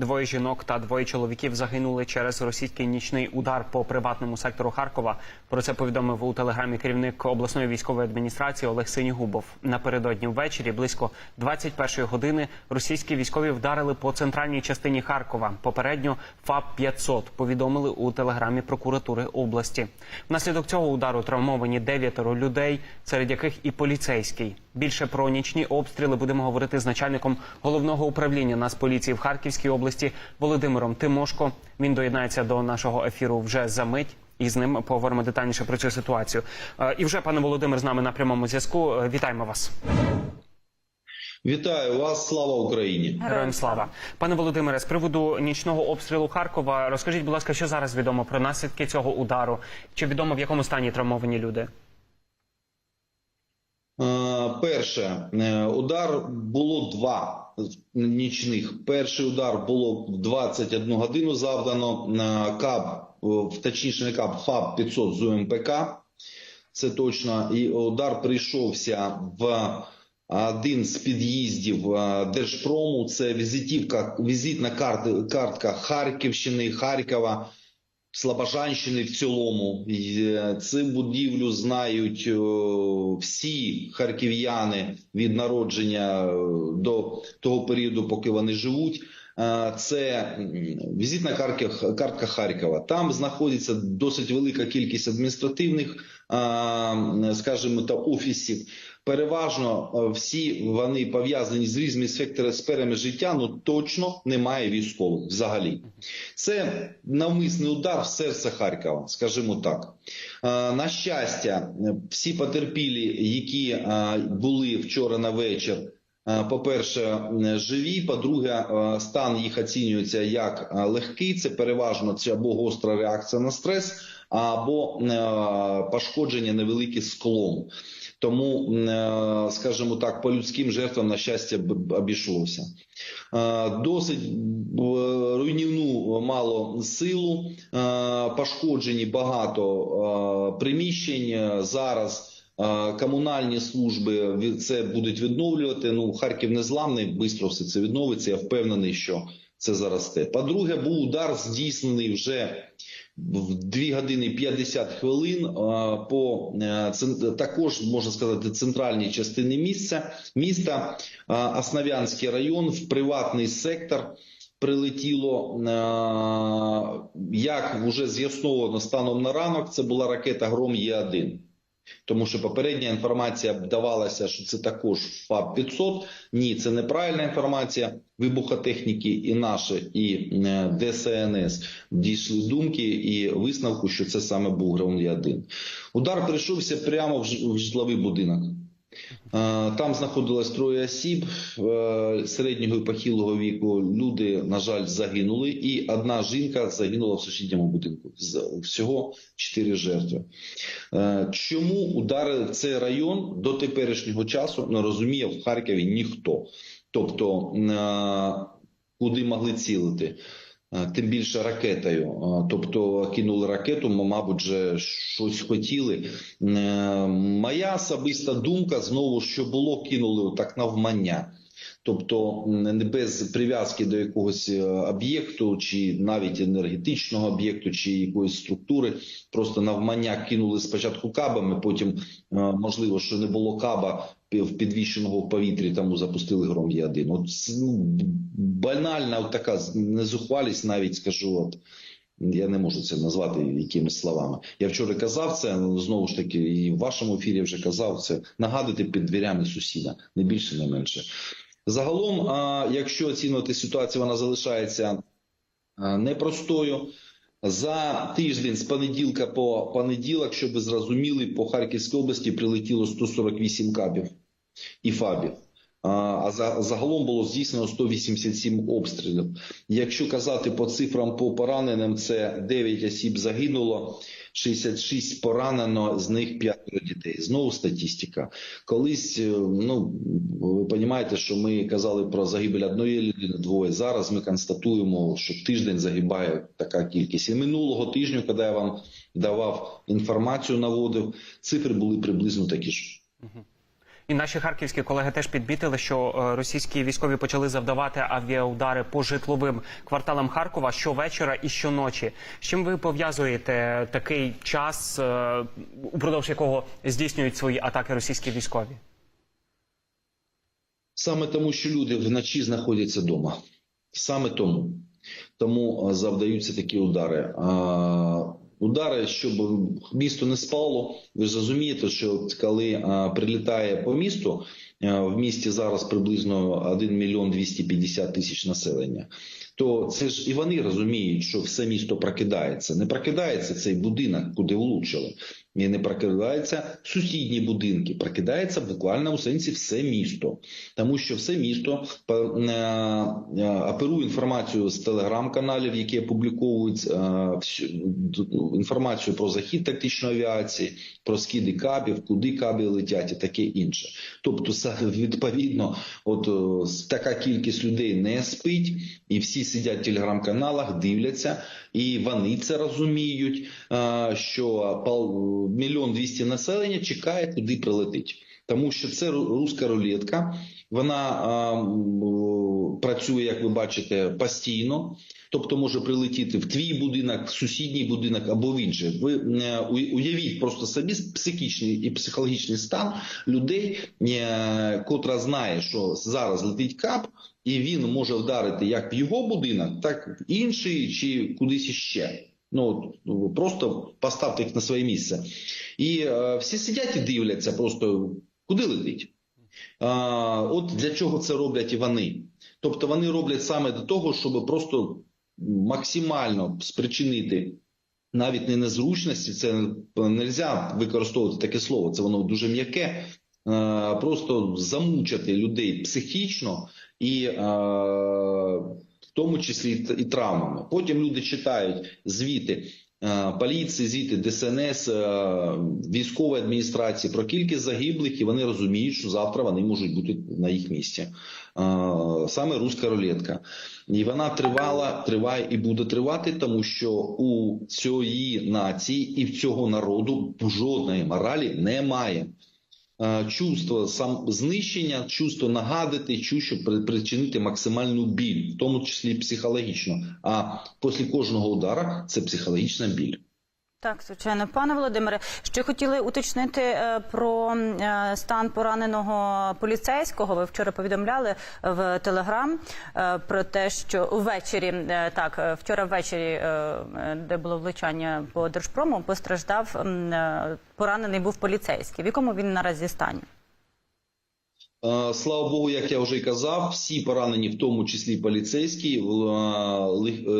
Двоє жінок та двоє чоловіків загинули через російський нічний удар по приватному сектору Харкова. Про це повідомив у телеграмі керівник обласної військової адміністрації Олег Синігубов. Напередодні ввечері близько 21-ї години російські військові вдарили по центральній частині Харкова. Попередньо ФАП 500 повідомили у телеграмі прокуратури області. Внаслідок цього удару травмовані дев'ятеро людей, серед яких і поліцейський. Більше про нічні обстріли будемо говорити з начальником головного управління Нацполіції в Харківській області Володимиром Тимошко. Він доєднається до нашого ефіру вже за мить. І з ним поговоримо детальніше про цю ситуацію. Е, І вже пане Володимир з нами на прямому зв'язку. Е, Вітаємо вас. Вітаю вас, слава Україні! Героям слава, пане Володимире. З приводу нічного обстрілу Харкова, розкажіть, будь ласка, що зараз відомо про наслідки цього удару? Чи відомо в якому стані травмовані люди? Е, Перше е, удар було два нічних. Перший удар було в 21 годину завдано на КАБ, точніше не КАБ, ФАБ 500 з УМПК. Це точно. І удар прийшовся в один з під'їздів е, Держпрому. Це візитівка, візитна картка Харківщини, Харкова. Слобожанщини в цілому е, цю будівлю знають всі харків'яни від народження е, до того періоду, поки вони живуть. Е, Це візитна картка, Харкова. Там знаходиться досить велика кількість адміністративних, скажімо, та офісів. Переважно е, всі вони пов'язані з різними сферами життя. Ну точно немає військових взагалі. Це навмисний удар в серце Харкова, скажімо так. Е, На щастя, всі потерпілі, які е, були вчора на вечір, е, по-перше, е, живі. По-друге, е, стан їх оцінюється як легкий. Це переважно це або гостра реакція на стрес, або пошкодження невелике склом. Тому, е, скажімо так, по людським жертвам на щастя обійшлося. Е, Досить е, руйнівну мало силу, пошкоджені багато приміщень. Зараз комунальні служби це будуть відновлювати. Ну, Харків незламний, швидко все це відновиться. Я впевнений, що це зараз те. По-друге, був удар здійснений вже в 2 години 50 хвилин по е, також можна сказати центральній частині місця міста Основ'янський район в приватний сектор. Прилетіло е, як вже з'ясовано станом на ранок. Це була ракета Гром Є1. Тому що попередня інформація давалася, що це також ФАБ 500. Ні, це неправильна інформація. Вибухотехніки і наші, і е, ДСНС дійшли думки і висновку, що це саме був Гром 1 Удар прийшовся прямо в житловий будинок. Е, Там знаходилось троє осіб е, середнього і похилого віку. Люди, на жаль, загинули, і одна жінка загинула в сусідньому будинку. Всього чотири жертви. Е, Чому ударили цей район до теперішнього часу не розуміє в Харкові ніхто. Тобто, куди могли цілити. Тим більше ракетою, тобто кинули ракету, мабуть, же щось хотіли. Е, Моя особиста думка знову, що було, кинули так навмання. Тобто не без прив'язки до якогось е, об'єкту, чи навіть енергетичного об'єкту, чи якоїсь структури, просто навмання кинули спочатку кабами, потім е, можливо, що не було каба в підвішеного в повітрі, тому запустили гром є 1 От ну, банальна от така незухвалість, навіть скажу. От я не можу це назвати якимись словами. Я вчора казав це ну, знову ж таки, і в вашому ефірі вже казав це нагадати під дверями сусіда, не більше, не менше. Загалом, якщо оцінювати ситуацію, вона залишається непростою. За тиждень з понеділка по понеділок, щоб ви зрозуміли, по Харківській області прилетіло 148 кабів і фабів. А а за- загалом було здійснено 187 обстрілів. Якщо казати по цифрам по пораненим, це 9 осіб загинуло, 66 поранено, з них 5 дітей. Знову статистика. Колись, е, ну ви розумієте, що ми казали про загибель одної людини, двоє. Зараз ми констатуємо, що тиждень загибає така кількість. І минулого тижня, коли я вам давав інформацію, наводив, цифри були приблизно такі ж. І наші харківські колеги теж підмітили, що е, російські військові почали завдавати авіаудари по житловим кварталам Харкова щовечора і щоночі. З чим ви пов'язуєте такий час, е, упродовж якого здійснюють свої атаки російські військові? Саме тому, що люди вночі знаходяться вдома. Саме тому. Тому завдаються такі удари. Удари, щоб місто не спало. Ви ж розумієте, що коли прилітає по місту, в місті зараз приблизно 1 мільйон 250 тисяч населення. То це ж і вони розуміють, що все місто прокидається. Не прокидається цей будинок, куди влучили. І не прокидається сусідні будинки, прокидається в буквальному сенсі все місто, тому що все місто е, е, оперує інформацію з телеграм-каналів, які опубліковують е, д- інформацію про захід тактичної авіації, про скиди кабів, куди каби летять і таке інше. Тобто, відповідно, от така кількість людей не спить, і всі сидять в телеграм-каналах, дивляться, і вони це розуміють, що мільйон двісті населення чекає, куди прилетить. Тому що це руська рулетка, вона а, працює, як ви бачите, постійно. Тобто може прилетіти в твій будинок, в сусідній будинок або в інший. Ви е, уявіть просто собі психічний і психологічний стан людей, е, котра знає, що зараз летить кап, і він може вдарити як в його будинок, так в інший чи кудись іще. Ну ну, просто поставте їх на своє місце. І е, всі сидять і дивляться просто, куди летить. От для чого це роблять і вони. Тобто вони роблять саме до того, щоб просто максимально спричинити навіть не незручності, це не можна використовувати таке слово, це воно дуже м'яке. Просто замучити людей психічно і в тому числі і травмами. Потім люди читають звіти поліції, зіти ДСНС, е, військової адміністрації про кількість загиблих, і вони розуміють, що завтра вони можуть бути на їх місці. Е, Саме руська рулетка. І вона тривала, триває і буде тривати, тому що у цієї нації і в цього народу жодної моралі немає. Е, Чувство сам знищення, чувство нагадити, чувство причинити максимальну біль, в тому числі психологічно. А після кожного удара це психологічна біль. Так, звичайно, пане Володимире, ще хотіли уточнити е, про е, стан пораненого поліцейського. Ви вчора повідомляли в Телеграм е, про те, що ввечері так вчора ввечері, де було влучання по держпрому, постраждав поранений був поліцейський. В якому він наразі стані? Е, Слава Богу, як я вже й казав, всі поранені, в тому числі поліцейські, е, е,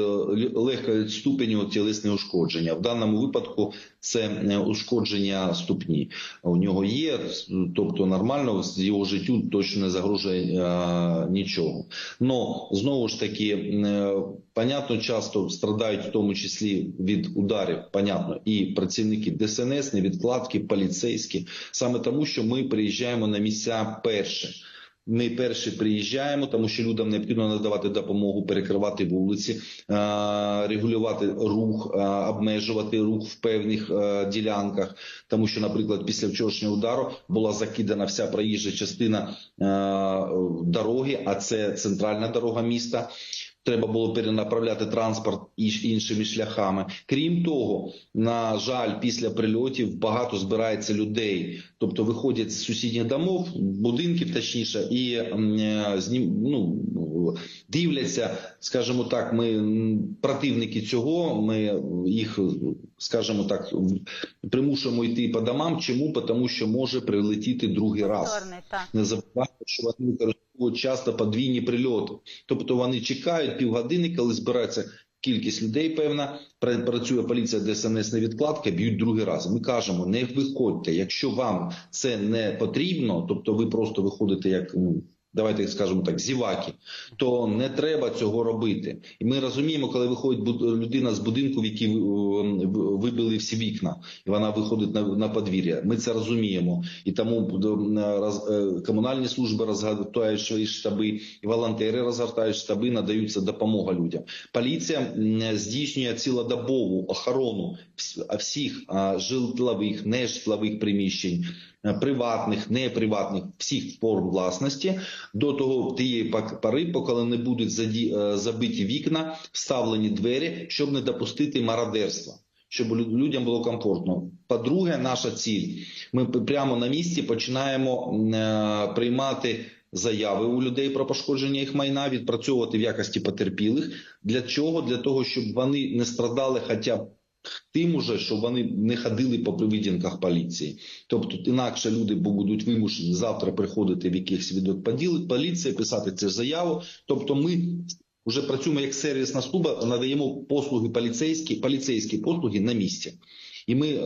легкої ступеню тілесне ушкодження. В даному випадку це ушкодження ступні. У нього є, тобто нормально з його життю точно не загрожує е, нічого. Но знову ж таки, понятно, часто страдають в тому числі від ударів, понятно, і працівники ДСНС, невідкладки, поліцейські, саме тому, що ми приїжджаємо на місця перші. Ми перші приїжджаємо, тому що людям необхідно надавати допомогу, перекривати вулиці, е, регулювати рух, е, обмежувати рух в певних е, ділянках. Тому що, наприклад, після вчорашнього удару була закидана вся проїжджа частина дороги, а це центральна дорога міста. Треба було перенаправляти транспорт іншими шляхами. Крім того, на жаль, після прильотів багато збирається людей, тобто виходять з сусідніх домов, будинків точніше, і е, ну, дивляться, скажімо так, ми противники цього. Ми їх, скажімо так, примушуємо йти по домам. Чому? Тому що може прилетіти другий раз. Не забувайте, що вони використовують часто подвійні прильоти. Тобто вони чекають півгодини, коли збирається кількість людей, певна пра- працює поліція ДСНС невідкладка, б'ють другий раз. Ми кажемо, не виходьте. Якщо вам це не потрібно, тобто ви просто виходите як. ну, Давайте скажемо так, зіваки, то не треба цього робити. І ми розуміємо, коли виходить людина з будинку, в який е, вибили всі вікна, і вона виходить на, на подвір'я. Ми це розуміємо, і тому е, комунальні служби розгортають свої штаби, і волонтери розгортають штаби, надаються допомога людям. Поліція здійснює цілодобову охорону всіх житлових, нежитлових приміщень. Е, приватних, неприватних, всіх форм власності до того тієї пори, поки не будуть е, забиті вікна, вставлені двері, щоб не допустити мародерства. Щоб лю- людям було комфортно. По-друге, наша ціль. Ми прямо на місці починаємо е, приймати заяви у людей про пошкодження їх майна, відпрацьовувати в якості потерпілих. Для чого? Для того, щоб вони не страдали хоча б тим уже, щоб вони не ходили по привидінках поліції. Тобто, інакше люди будуть вимушені завтра приходити в якихось відок поліції, писати цю заяву. Тобто, ми вже працюємо як сервісна служба, надаємо послуги поліцейські, поліцейські послуги на місці. І ми, е,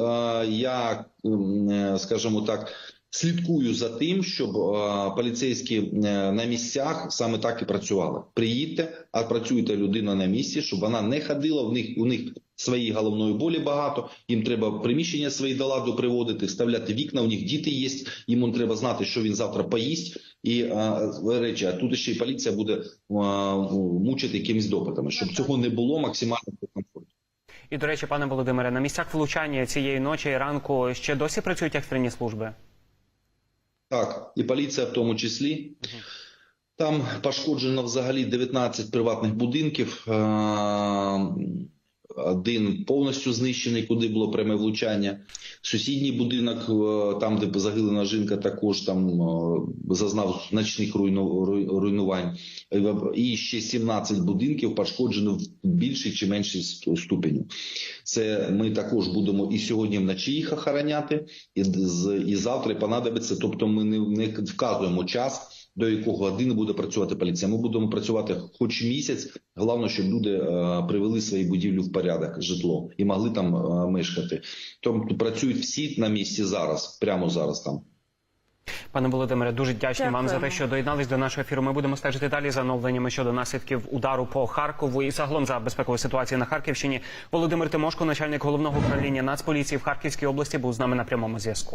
я, е, скажімо так, слідкую за тим, щоб е, поліцейські на місцях саме так і працювали. Приїдьте, а працюйте людина на місці, щоб вона не ходила. В них у них своєї головної болі багато. Їм треба приміщення свої до ладу приводити, вставляти вікна. У них діти є. Йому треба знати, що він завтра поїсть. І е, речі, а тут ще й поліція буде е, мучити якимись допитами, щоб цього не було максимально комфортно. І до речі, пане Володимире, на місцях влучання цієї ночі і ранку ще досі працюють екстрені служби. Так, і поліція в тому числі. Там пошкоджено взагалі 19 приватних будинків. Е, Один повністю знищений, куди було пряме влучання. Сусідній будинок, е, там, де загиблена жінка, також там е, зазнав значних руйнувань. Е, І ще 17 будинків пошкоджено в більшій чи меншій ст- ступені. Це ми також будемо і сьогодні вночі їх охороняти, і, і завтра понадобиться. Тобто, ми не, не вказуємо час, до якого години буде працювати поліція. Ми будемо працювати хоч місяць. Головне, щоб люди е, привели свої будівлі в порядок, житло і могли там е, мешкати. Тобто працюють всі на місці зараз, прямо зараз там. Пане Володимире, дуже вдячний вам за те, що доєднались до нашого ефіру. Ми будемо стежити далі за оновленнями щодо наслідків удару по Харкову і загалом за безпекову ситуацію на Харківщині. Володимир Тимошко, начальник головного управління Нацполіції в Харківській області, був з нами на прямому зв'язку.